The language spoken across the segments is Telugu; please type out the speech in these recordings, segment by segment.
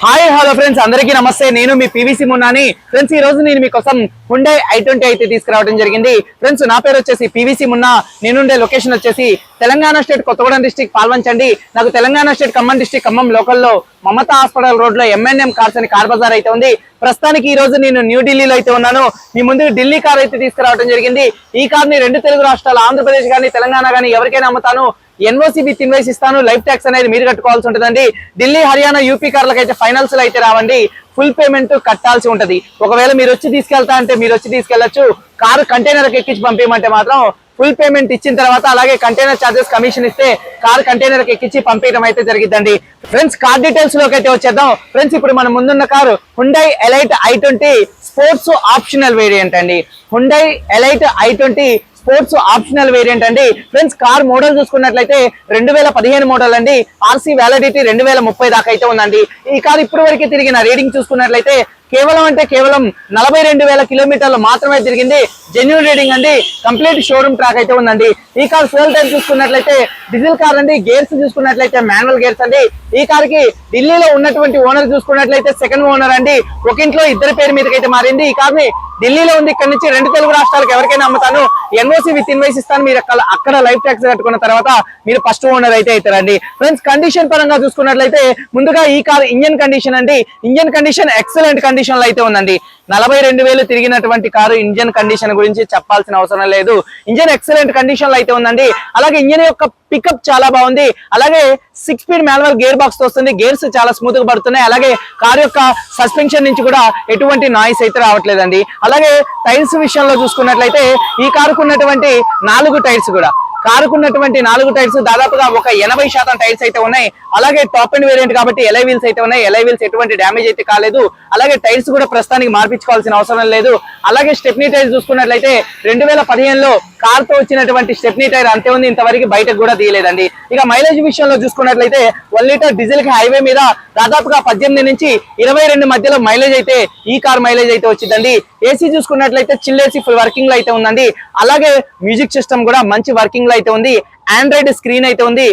హాయ్ హలో ఫ్రెండ్స్ అందరికీ నమస్తే. నేను మీ పివిసి మున్నాని. ఫ్రెండ్స్ ఈ రోజు నేను మీకోసం హుండై ఐ ట్వంటీ అయితే తీసుకురావడం జరిగింది. ఫ్రెండ్స్ నా పేరు వచ్చేసి పివిసి మున్నా. నేనుండే లొకేషన్ వచ్చేసి తెలంగాణ స్టేట్ కొత్తగూడెం డిస్టిక్ పాల్వంచండి. నాకు తెలంగాణ స్టేట్ ఖమ్మం డిస్టిక్ ఖమ్మం లోకల్లో మమతా హాస్పిటల్ రోడ్లో ఎంఎన్ఎం కార్స్ అని కార్ బజార్ అయితే ఉంది. ప్రస్తుతానికి ఈ రోజు నేను న్యూఢిల్లీలో అయితే ఉన్నాను. మీ ముందు ఢిల్లీ కార్ అయితే తీసుకురావడం జరిగింది. ఈ కార్ని రెండు తెలుగు రాష్ట్రాలు ఆంధ్రప్రదేశ్ కానీ తెలంగాణ కానీ ఎవరికైనా అమ్ముతాను. ఎన్ఓసి విత్ ఇన్వైస్ ఇస్తాను. లైఫ్ ట్యాక్స్ అనేది మీరు కట్టుకోవాల్సి ఉంటుందండి. ఢిల్లీ హర్యానా యూపీ కార్లకు అయితే ఫైనల్స్లో అయితే రావండి. ఫుల్ పేమెంట్ కట్టాల్సి ఉంటది. ఒకవేళ మీరు వచ్చి తీసుకెళ్తా అంటే మీరు వచ్చి తీసుకెళ్ళొచ్చు కారు కంటైనర్ ఎక్కించి పంపించమంటే మాత్రం ఫుల్ పేమెంట్ ఇచ్చిన తర్వాత అలాగే కంటైనర్ చార్జెస్ కమిషన్ ఇస్తే కార్ కంటైనర్ ఎక్కించి పంపించడం అయితే జరిగిద్దండి. ఫ్రెండ్స్ కార్ డీటెయిల్స్లోకి అయితే వచ్చేద్దాం. ఫ్రెండ్స్ ఇప్పుడు మన ముందున్న car Hyundai Elite i twenty sports optional variant అండి. Hyundai Elite i twenty sports optional variant అండి. ఫ్రెండ్స్ కార్ మోడల్ చూసుకున్నట్లయితే రెండు వేల పదిహేను మోడల్ అండి. ఆర్సీ వ్యాలిడిటీ రెండు వేల ముప్పై దాకా అయితే ఉందండి. ఈ కార్ ఇప్పటి వరకు తిరిగిన రీడింగ్ చూసుకున్నట్లయితే కేవలం అంటే కేవలం నలభై రెండు వేల కిలోమీటర్లు మాత్రమే తిరిగింది. జెన్యున్ రీడింగ్ అండి. కంప్లీట్ షోరూమ్ ట్రాక్ అయితే ఉందండి. ఈ కార్ ఫ్యూల్ టైప్ చూసుకున్నట్లయితే డీజిల్ కార్ అండి. గేర్స్ చూసుకున్నట్లయితే మాన్యువల్ గేర్స్ అండి. ఈ కార్కి ఢిల్లీలో ఉన్నటువంటి ఓనర్ చూసుకున్నట్లయితే సెకండ్ ఓనర్ అండి. ఒక ఇంట్లో ఇద్దరి పేరు మీదకైతే మారింది. ఈ కార్ని ఢిల్లీలో ఉంది. ఇక్కడ నుంచి రెండు తెలుగు రాష్ట్రాలకు ఎవరికైనా అమ్ముతాను. ఎన్ఓసి విత్ ఇన్వైస్ ఇస్తాను. మీరు అక్కడ అక్కడ లైఫ్ ట్యాక్స్ కట్టుకున్న తర్వాత మీరు ఫస్ట్ ఓనర్ అయితే అవుతారండి. ఫ్రెండ్స్ కండిషన్ పరంగా చూసుకున్నట్లయితే ముందుగా ఈ కార్ ఇంజన్ కండిషన్ అండి. ఇంజన్ కండిషన్ ఎక్సలెంట్ కండిషన్ కండిషన్లో అయితే ఉందండి. నలభై రెండు వేలు తిరిగినటువంటి కారు ఇంజన్ కండిషన్ గురించి చెప్పాల్సిన అవసరం లేదు. ఇంజన్ ఎక్సలెంట్ కండిషన్లో అయితే ఉందండి. అలాగే ఇంజన్ యొక్క పికప్ చాలా బాగుంది. అలాగే six speed manual gear box వస్తుంది. గేర్స్ చాలా స్మూత్గా పడుతున్నాయి. అలాగే కార్ యొక్క సస్పెన్షన్ నుంచి కూడా ఎటువంటి నాయిస్ అయితే రావట్లేదండి. అలాగే టైర్స్ విషయంలో చూసుకున్నట్లయితే ఈ కారుకు ఉన్నటువంటి నాలుగు టైర్స్ కూడా. కారుకున్నటువంటి నాలుగు టైర్స్ దాదాపుగా ఒక ఎనభై శాతం టైర్స్ అయితే ఉన్నాయి. అలాగే టాప్ అండ్ వేరియంట్ కాబట్టి ఎలై వీల్స్ అయితే ఉన్నాయి. ఎలై వీల్స్ ఎటువంటి డ్యామేజ్ అయితే కాలేదు. అలాగే టైర్స్ కూడా ప్రస్తుతానికి మార్పించుకోవాల్సిన అవసరం లేదు. అలాగే స్టెప్నీ టైర్ చూసుకున్నట్లయితే రెండు వేల పదిహేనులో కార్తో వచ్చినటువంటి స్టెప్నీ టైర్ అంతే ఉంది. ఇంతవరకు బయటకు కూడా తీయలేదండి. ఇక మైలేజ్ విషయంలో చూసుకున్నట్లయితే వన్ లీటర్ డీజిల్కి హైవే మీద దాదాపుగా పద్దెనిమిది నుంచి ఇరవై రెండు మధ్యలో మైలేజ్ అయితే ఈ కార్ మైలేజ్ అయితే వచ్చిందండి. ఏసీ చూసుకున్నట్లయితే చిల్ ఏసీ ఫుల్ వర్కింగ్లో అయితే ఉందండి. అలాగే మ్యూజిక్ సిస్టమ్ కూడా మంచి వర్కింగ్లో అయితే ఉంది. ఆండ్రాయిడ్ స్క్రీన్ అయితే ఉంది.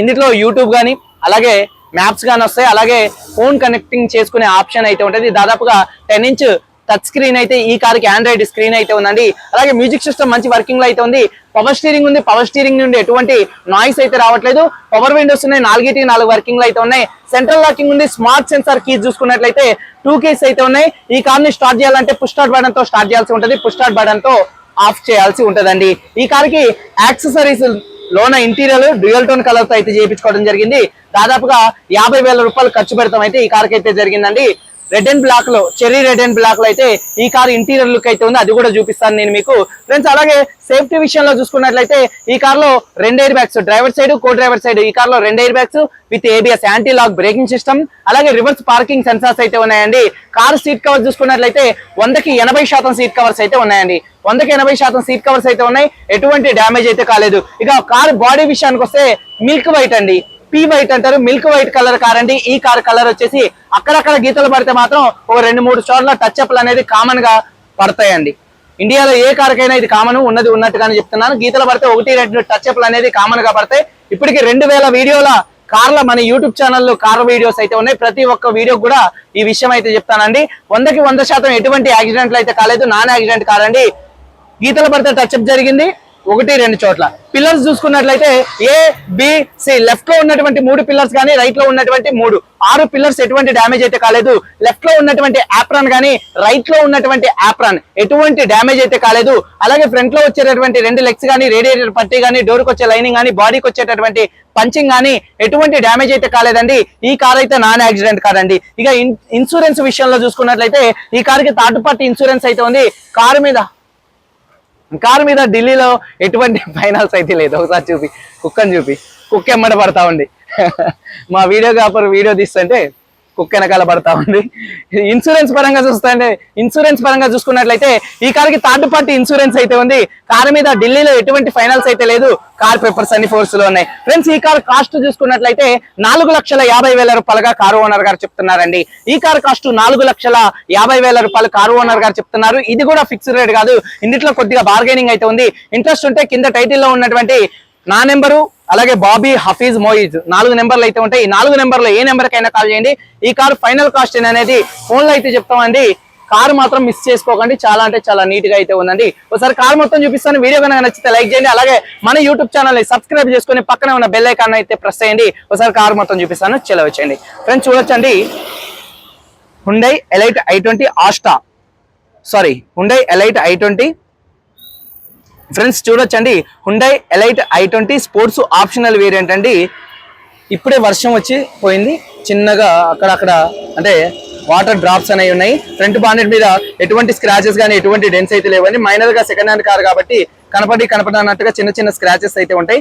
ఇందులో యూట్యూబ్ కానీ అలాగే మ్యాప్స్ కానీ వస్తాయి. అలాగే ఫోన్ కనెక్టింగ్ చేసుకునే ఆప్షన్ అయితే ఉంటుంది. దాదాపుగా టెన్ ఇంచ్ టచ్ స్క్రీన్ అయితే ఈ కార్కి ఆండ్రాయిడ్ స్క్రీన్ అయితే ఉందండి. అలాగే మ్యూజిక్ సిస్టమ్ మంచి వర్కింగ్లో అయితే ఉంది. పవర్ స్టీరింగ్ ఉంది. పవర్ స్టీరింగ్ నుండి ఎటువంటి నాయిస్ అయితే రావట్లేదు. పవర్ విండోస్ ఉన్నాయి. నాలుగిటి నాలుగు వర్కింగ్లో అయితే ఉన్నాయి. సెంట్రల్ లాకింగ్ ఉంది. స్మార్ట్ సెన్సార్ కీస్ చూసుకున్నట్లయితే టూ కీస్ అయితే ఉన్నాయి. ఈ కార్ని స్టార్ట్ చేయాలంటే పుష్ స్టార్ట్ బటన్తో స్టార్ట్ చేయాల్సి ఉంటుంది. పుష్ స్టార్ట్ బటన్తో ఆఫ్ చేయాల్సి ఉంటుందండి. ఈ కార్కి యాక్సెసరీస్ లోన ఇంటీరియర్ డ్యూయల్ టోన్ కలర్తో అయితే చేయించుకోవడం జరిగింది. దాదాపుగా యాభై వేల రూపాయలు ఖర్చు పెడతాం అయితే ఈ కార్కి అయితే జరిగిందండి. రెడ్ అండ్ బ్లాక్లో చెర్రీ రెడ్ అండ్ బ్లాక్లో అయితే ఈ కార్ ఇంటీరియర్ లుక్ అయితే ఉంది. అది కూడా చూపిస్తాను నేను మీకు. ఫ్రెండ్స్ అలాగే సేఫ్టీ విషయంలో చూసుకున్నట్లయితే ఈ కార్లో రెండు air bags driver side co driver side ఈ కార్లో రెండు air bags with ABS anti lock braking system అలాగే రివర్స్ పార్కింగ్ సెన్సార్స్ అయితే ఉన్నాయండి. కార్ సీట్ కవర్స్ చూసుకున్నట్లయితే వందకి ఎనభై శాతం సీట్ కవర్స్ అయితే ఉన్నాయండి. వందకి ఎనభై శాతం సీట్ కవర్స్ అయితే ఉన్నాయి. ఎటువంటి డ్యామేజ్ అయితే కాలేదు. ఇక కార్ బాడీ విషయానికి వస్తే మిల్క్ వైట్ అండి. పీ వైట్ అంటారు మిల్క్ వైట్ కలర్ కార్ అండి. ఈ కార్ కలర్ వచ్చేసి అక్కడక్కడ గీతలు పడితే మాత్రం ఒక రెండు మూడు చోట్ల టచ్ అప్లు అనేది కామన్గా పడతాయండి. ఇండియాలో ఏ కారుకైనా ఇది కామన్ ఉన్నది ఉన్నట్టుగానే చెప్తున్నాను. గీతలు పడితే ఒకటి రెండు టచ్ అప్లు అనేది కామన్గా పడతాయి. ఇప్పటికి రెండు వేల వీడియోల కార్ల మన యూట్యూబ్ ఛానల్లో కార్ వీడియోస్ అయితే ఉన్నాయి. ప్రతి ఒక్క వీడియో కూడా ఈ విషయం అయితే చెప్తానండి. వందకి వంద శాతం ఎటువంటి యాక్సిడెంట్లు అయితే కాలేదు. నాన్ యాక్సిడెంట్ కాదండి గీతలు పడితే టచ్ అప్ జరిగింది. ఒకటి రెండు చోట్ల. పిల్లర్స్ చూసుకున్నట్లయితే ఏ బి సి లెఫ్ట్లో ఉన్నటువంటి మూడు పిల్లర్స్ కానీ రైట్లో ఉన్నటువంటి మూడు. ఆరు పిల్లర్స్ ఎటువంటి డ్యామేజ్ అయితే కాలేదు. లెఫ్ట్లో ఉన్నటువంటి యాప్రాన్ కానీ రైట్లో ఉన్నటువంటి యాప్రాన్ ఎటువంటి డ్యామేజ్ అయితే కాలేదు. అలాగే ఫ్రంట్లో వచ్చేటటువంటి రెండు లెగ్స్ కానీ రేడియేటర్ పట్టి కానీ డోర్కి వచ్చే లైనింగ్ కానీ బాడీకి వచ్చేటటువంటి పంచింగ్ కానీ ఎటువంటి డ్యామేజ్ అయితే కాలేదండి. ఈ కార్ అయితే నాన్ యాక్సిడెంట్ కార్ అండి. ఇక ఇన్సూరెన్స్ విషయంలో చూసుకున్నట్లయితే ఈ కార్కి థర్డ్ పార్టీ ఇన్సూరెన్స్ అయితే ఉంది. కారు మీద కారు మీద ఢిల్లీలో ఎటువంటి ఫైనాన్స్ అయితే లేదు. ఒకసారి చూపి. కుక్కని చూపి. కుక్క ఎమ్మడ పడతా ఉండి మా వీడియోగ్రాఫర్ వీడియో తీస్తుంటే కుక్క వెనకాల పడతా ఉంది. ఇన్సూరెన్స్ పరంగా చూస్తుంటే ఇన్సూరెన్స్ పరంగా చూసుకున్నట్లయితే ఈ కార్కి థర్డ్ పార్టీ ఇన్సూరెన్స్ అయితే ఉంది. కారు మీద ఢిల్లీలో ఎటువంటి ఫైనాన్స్ అయితే లేదు. కార్ పేపర్స్ అన్ని ఫోర్స్లో ఉన్నాయి. ఫ్రెండ్స్ ఈ కార్ కాస్ట్ చూసుకున్నట్లయితే నాలుగు లక్షల యాభై వేల రూపాయలుగా కారు ఓనర్ గారు చెప్తున్నారండి. ఈ కార్ కాస్ట్ నాలుగు లక్షల యాభై వేల రూపాయలు కారు ఓనర్ గారు చెప్తున్నారు. ఇది కూడా ఫిక్స్డ్ రేట్ కాదు. ఇందులో కొద్దిగా బార్గెనింగ్ అయితే ఉంది. ఇంట్రెస్ట్ ఉంటే కింద టైటిల్లో ఉన్నటువంటి నా నెంబరు అలాగే బాబీ హఫీజ్ మోయిజ్. నాలుగు నెంబర్లు అయితే ఉంటాయి. ఈ నాలుగు నెంబర్లో ఏ నెంబర్కైనా కాల్ చేయండి. ఈ కార్ ఫైనల్ కాస్ట్ అనేది ఫోన్లో అయితే చెప్తామండి. కార్ అనేది ఫోన్లో అయితే చెప్తామండి మాత్రం మిస్ చేసుకోకండి. చాలా అంటే చాలా నీట్గా అయితే ఉందండి. ఒకసారి కార్ మొత్తం చూపిస్తాను. వీడియో కనుక నచ్చితే లైక్ చేయండి. అలాగే మన యూట్యూబ్ ఛానల్ని సబ్స్క్రైబ్ చేసుకొని పక్కన ఉన్న బెల్ ఐకాన్ అయితే ప్రెస్ చేయండి. ఒకసారి కార్ మొత్తం చూపిస్తాను. చెలవచ్చండి ఫ్రెండ్స్ చూడొచ్చండి. Hyundai Elite i twenty Asta sorry Hyundai Elite i twenty friends చూడొచ్చండి. Hyundai Elite i twenty sports optional variant అండి. ఇప్పుడే వర్షం వచ్చి పోయింది. చిన్నగా అక్కడక్కడ అంటే వాటర్ డ్రాప్స్ అనేవి ఉన్నాయి. ఫ్రంట్ బానెట్ మీద ఎటువంటి స్క్రాచెస్ కానీ ఎటువంటి డెన్స్ అయితే లేవండి. మైనర్గా సెకండ్ హ్యాండ్ కార్ కాబట్టి కనపడి కనపడనట్టుగా చిన్న చిన్న స్క్రాచెస్ అయితే ఉంటాయి.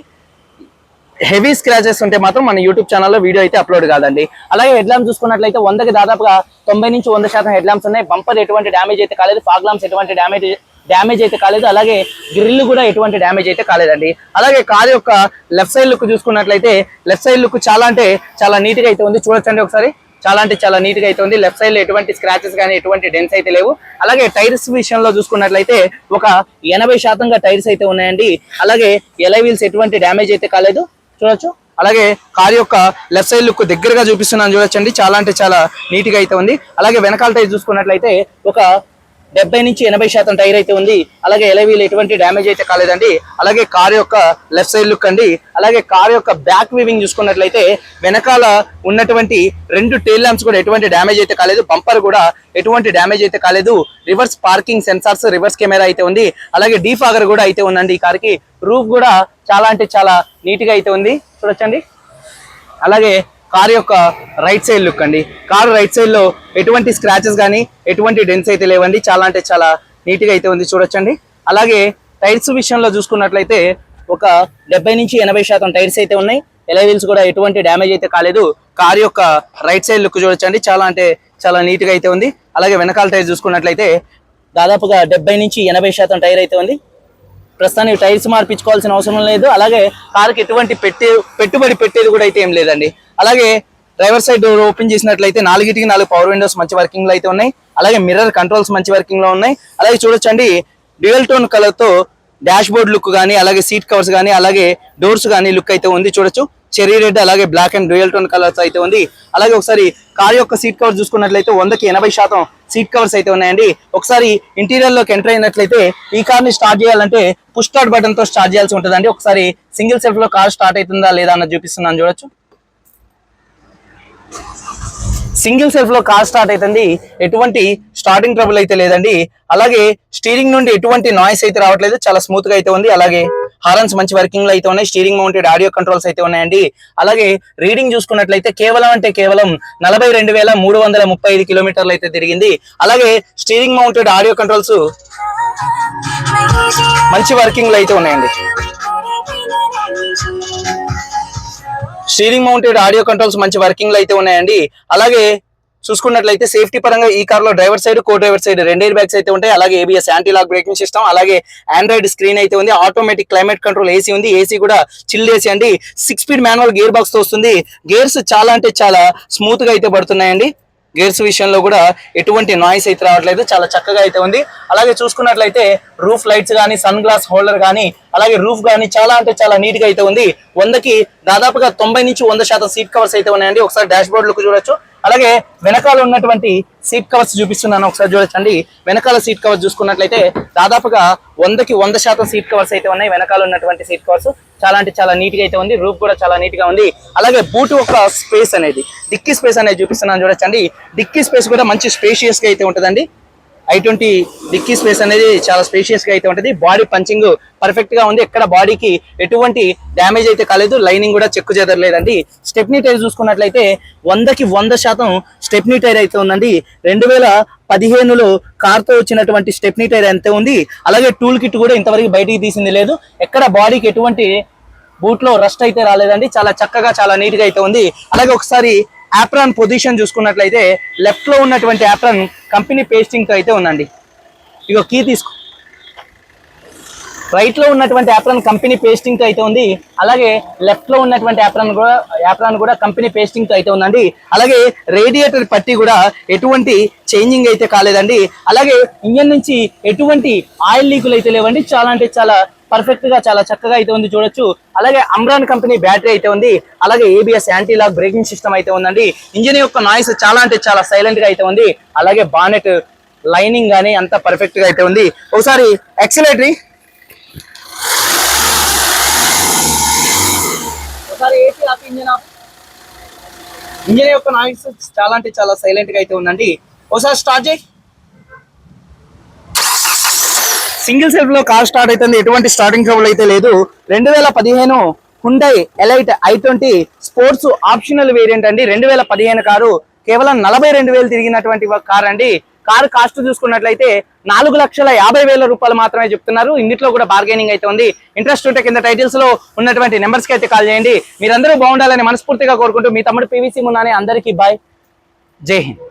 హెవీ స్క్రాచెస్ ఉంటే మాత్రం మన యూట్యూబ్ ఛానల్లో వీడియో అయితే అప్లోడ్ కాదండి. అలాగే హెడ్ చూసుకున్నట్లయితే వందకి దాదాపుగా తొంభై నుంచి వంద శాతం హెడ్ ల్యాంప్స్ ఉన్నాయి. బంపర్ ఎటువంటి డ్యామేజ్ అయితే కాలేదు. ఫాగ్ ల్యాంప్స్ ఎటువంటి డ్యామేజ్ డ్యామేజ్ అయితే కాలేదు. అలాగే గ్రిల్ కూడా ఎటువంటి డ్యామేజ్ అయితే కాలేదండి. అలాగే కార్ యొక్క లెఫ్ట్ సైడ్ లుక్ చూసుకున్నట్లయితే లెఫ్ట్ సైడ్ లుక్ చాలా అంటే చాలా నీట్గా అయితే ఉంది. చూడొచ్చండి ఒకసారి. చాలా అంటే చాలా నీట్గా అయితే ఉంది. లెఫ్ట్ సైడ్లో ఎటువంటి స్క్రాచెస్ కానీ ఎటువంటి డెన్స్ అయితే లేవు. అలాగే టైర్స్ విషయంలో చూసుకున్నట్లయితే ఒక ఎనభై శాతంగా టైర్స్ అయితే ఉన్నాయండి. అలాగే ఎలై వీల్స్ ఎటువంటి డ్యామేజ్ అయితే కాలేదు. చూడొచ్చు. అలాగే కార్ యొక్క లెఫ్ట్ సైడ్ లుక్ దగ్గరగా చూపిస్తున్నాను. చూడొచ్చండి. చాలా అంటే చాలా నీట్గా అయితే ఉంది. అలాగే వెనకాల టైర్ చూసుకున్నట్లయితే ఒక డెబ్బై నుంచి ఎనభై శాతం టైర్ అయితే ఉంది. అలాగే ఎలవీలు ఎటువంటి డ్యామేజ్ అయితే కాలేదండి. అలాగే కార్ యొక్క లెఫ్ట్ సైడ్ లుక్ అండి. అలాగే కార్ యొక్క బ్యాక్ వీవింగ్ చూసుకున్నట్లయితే వెనకాల ఉన్నటువంటి రెండు టైల్ ల్యాంప్స్ కూడా ఎటువంటి డ్యామేజ్ అయితే కాలేదు. బంపర్ కూడా ఎటువంటి డ్యామేజ్ అయితే కాలేదు. Reverse parking sensors reverse camera అయితే ఉంది. అలాగే డీఫాగర్ కూడా అయితే ఉందండి ఈ కార్కి. రూఫ్ కూడా చాలా అంటే చాలా నీట్గా అయితే ఉంది. చూడొచ్చండి. అలాగే కార్ యొక్క రైట్ సైడ్ లుక్ అండి. కార్ రైట్ సైడ్లో ఎటువంటి స్క్రాచెస్ కానీ ఎటువంటి డెన్స్ అయితే లేవండి. చాలా అంటే చాలా నీట్గా అయితే ఉంది చూడొచ్చండి. అలాగే టైర్స్ విషయంలో చూసుకున్నట్లయితే ఒక డెబ్బై నుంచి ఎనభై శాతం టైర్స్ అయితే ఉన్నాయి. ఎలైవీల్స్ కూడా ఎటువంటి డ్యామేజ్ అయితే కాలేదు. కార్ యొక్క రైట్ సైడ్ లుక్ చూడొచ్చండి. చాలా అంటే చాలా నీట్గా అయితే ఉంది. అలాగే వెనకాల టైర్ చూసుకున్నట్లయితే దాదాపుగా డెబ్బై నుంచి ఎనభై శాతం టైర్ అయితే ఉంది. ప్రస్తుతానికి టైర్స్ మార్పించుకోవాల్సిన అవసరం లేదు. అలాగే కార్కి ఎటువంటి పెట్టే పెట్టుబడి పెట్టేది కూడా అయితే ఏం లేదండి. అలాగే డ్రైవర్ సైడ్ డోర్ ఓపెన్ చేసినట్లయితే నాలుగిటికి నాలుగు పవర్ విండోస్ మంచి వర్కింగ్లో అయితే ఉన్నాయి. అలాగే మిర్రర్ కంట్రోల్స్ మంచి వర్కింగ్లో ఉన్నాయి. అలాగే చూడొచ్చండి డ్యూయల్ టోన్ కలర్తో డాష్ బోర్డ్ లుక్ కానీ అలాగే సీట్ కవర్స్ కానీ అలాగే డోర్స్ కానీ లుక్ అయితే ఉంది. చూడొచ్చు. చెరీ రెడ్ అలాగే black and real tone colours అయితే ఉంది. అలాగే ఒకసారి కార్ యొక్క సీట్ కవర్ చూసుకున్నట్లయితే వందకి ఎనభై శాతం సీట్ కవర్స్ అయితే ఉన్నాయండి. ఒకసారి ఇంటీరియర్లోకి ఎంటర్ అయినట్లయితే ఈ కార్ని స్టార్ట్ చేయాలంటే పుష్ స్టార్ట్ బటన్తో స్టార్ట్ చేయాల్సి ఉంటుందండి. ఒకసారి సింగిల్ సెల్ఫ్లో కార్ స్టార్ట్ అవుతుందా లేదా అన్నది చూపిస్తున్నాను చూడొచ్చు. సింగిల్ సెల్ఫ్లో కార్ స్టార్ట్ అవుతుంది. ఎటువంటి స్టార్టింగ్ ట్రబుల్ అయితే లేదండి. అలాగే స్టీరింగ్ నుండి ఎటువంటి నాయిస్ అయితే రావట్లేదు. చాలా స్మూత్గా అయితే ఉంది. అలాగే హారన్స్ మంచి వర్కింగ్లో అయితే ఉన్నాయి. స్టీరింగ్ మౌంటెడ్ ఆడియో కంట్రోల్స్ అయితే ఉన్నాయండి. అలాగే రీడింగ్ చూసుకున్నట్లయితే కేవలం అంటే కేవలం నలభై రెండు వేల మూడు వందల ముప్పై ఐదు కిలోమీటర్లు అయితే తిరిగింది. అలాగే స్టీరింగ్ మౌంటెడ్ ఆడియో కంట్రోల్స్ మంచి వర్కింగ్లో అయితే ఉన్నాయండి. స్టీరింగ్ మౌంటెడ్ ఆడియో కంట్రోల్స్ మంచి వర్కింగ్లో అయితే ఉన్నాయండి. అలాగే చూసుకున్నట్లయితే సేఫ్టీ పరంగా ఈ కార్లో driver side co driver side రెండు ఎయిర్ బ్యాగ్స్ అయితే ఉంటాయి. అలాగే ABS anti lock braking system అలాగే ఆండ్రాయిడ్ స్క్రీన్ అయితే ఉంది. ఆటోమేటిక్ క్లైమేట్ కంట్రోల్ ఏసీ ఉంది. ఏసీ కూడా చిల్డ్ ఏసీ అండి. సిక్స్ స్పీడ్ మాన్యువల్ గేర్ బాక్స్తో వస్తుంది. గేర్స్ చాలా అంటే చాలా స్మూత్గా అయితే పడుతున్నాయండి. గేర్స్ విషయంలో కూడా ఎటువంటి నాయిస్ అయితే రావట్లేదు. చాలా చక్కగా అయితే ఉంది. అలాగే చూసుకున్నట్లయితే రూఫ్ లైట్స్ కానీ సన్ గ్లాస్ హోల్డర్ కానీ అలాగే రూఫ్ కానీ చాలా అంటే చాలా నీట్గా అయితే ఉంది. వందకి దాదాపుగా తొంభై నుంచి వంద శాతం సీట్ కవర్స్ అయితే ఉన్నాయండి. ఒకసారి డాష్ బోర్డ్ లుక్ చూడొచ్చు. అలాగే వెనకాల ఉన్నటువంటి సీట్ కవర్స్ చూపిస్తున్నాను ఒకసారి చూడొచ్చండి. వెనకాల సీట్ కవర్స్ చూసుకున్నట్లయితే దాదాపుగా వందకి వంద శాతం సీట్ కవర్స్ అయితే ఉన్నాయి. వెనకాల ఉన్నటువంటి సీట్ కవర్స్ చాలా అంటే చాలా నీట్గా అయితే ఉంది. రూప్ కూడా చాలా నీట్గా ఉంది. అలాగే బూట్ ఒక స్పేస్ అనేది డిక్కీ స్పేస్ అనేది చూపిస్తున్నాను చూడొచ్చండి. డిక్కీ స్పేస్ కూడా మంచి స్పేషియస్గా అయితే ఉంటుందండి. ఐ ట్వంటీ డిక్కీ స్పేస్ అనేది చాలా స్పేషియస్గా అయితే ఉంటుంది. బాడీ పంచింగ్ పర్ఫెక్ట్గా ఉంది. ఎక్కడ బాడీకి ఎటువంటి డ్యామేజ్ అయితే కాలేదు. లైనింగ్ కూడా చెక్కు చెదరలేదండి. స్టెప్నీ టైర్ చూసుకున్నట్లయితే వందకి వంద శాతం స్టెప్నీ టైర్ అయితే ఉందండి. రెండు వేల పదిహేనులో కార్తో వచ్చినటువంటి స్టెప్నీ టైర్ ఎంత ఉంది. అలాగే టూల్ కిట్ కూడా ఇంతవరకు బయటికి తీసింది లేదు. ఎక్కడ బాడీకి ఎటువంటి బూట్లో రస్ట్ అయితే రాలేదండి. చాలా చక్కగా చాలా నీట్గా అయితే ఉంది. అలాగే ఒకసారి యాప్రాన్ పొజిషన్ చూసుకున్నట్లయితే లెఫ్ట్లో ఉన్నటువంటి యాప్రాన్ కంపెనీ పేస్టింగ్తో అయితే ఉందండి. ఇగో కీ తీసుకో. రైట్లో ఉన్నటువంటి యాప్రాన్ కంపెనీ పేస్టింగ్తో అయితే ఉంది. అలాగే లెఫ్ట్లో ఉన్నటువంటి యాప్రాన్ కూడా యాప్రాన్ కూడా కంపెనీ పేస్టింగ్తో అయితే ఉందండి. అలాగే రేడియేటర్ పట్టి కూడా ఎటువంటి చేంజింగ్ అయితే కాలేదండి. అలాగే ఇంజన్ నుంచి ఎటువంటి ఆయిల్ లీకులు అయితే లేవండి. చాలా అంటే చాలా పర్ఫెక్ట్గా చాలా చక్కగా అయితే ఉంది చూడొచ్చు. అలాగే అమ్రాన్ కంపెనీ బ్యాటరీ అయితే ఉంది. అలాగే ABS anti lock braking system అయితే ఉందండి. ఇంజిన్ యొక్క నాయిస్ చాలా అంటే చాలా సైలెంట్గా అయితే ఉంది. అలాగే బానెట్ లైనింగ్ గానీ అంత పర్ఫెక్ట్గా అయితే ఉంది. ఒకసారి ఎక్సలేటరీ ఒకసారి AC off engine off engine యొక్క నాయిస్ చాలా అంటే చాలా సైలెంట్గా అయితే ఉందండి. ఒకసారి స్టార్ట్ చేయి. సింగిల్ సెల్ఫ్లో కార్ స్టార్ట్ అవుతుంది. ఎటువంటి స్టార్టింగ్ ట్రబుల్ అయితే లేదు. రెండు వేల పదిహేను Hyundai Elite i twenty sports optional variant అండి. రెండు వేల పదిహేను కారు కేవలం నలభై రెండు వేలు తిరిగినటువంటి కార్ అండి. కారు కాస్ట్ చూసుకున్నట్లయితే నాలుగు లక్షల యాభై వేల రూపాయలు మాత్రమే చెప్తున్నారు. ఇందులో కూడా బార్గెనింగ్ అయితే ఉంది. ఇంట్రెస్ట్ ఉంటే కింద టైటిల్స్లో ఉన్నటువంటి నెంబర్స్కి అయితే కాల్ చేయండి. మీరందరూ బాగుండాలని మనస్ఫూర్తిగా కోరుకుంటూ మీ తమ్ముడు పివిసి మున్నానే అందరికీ బాయ్ జై హింద్.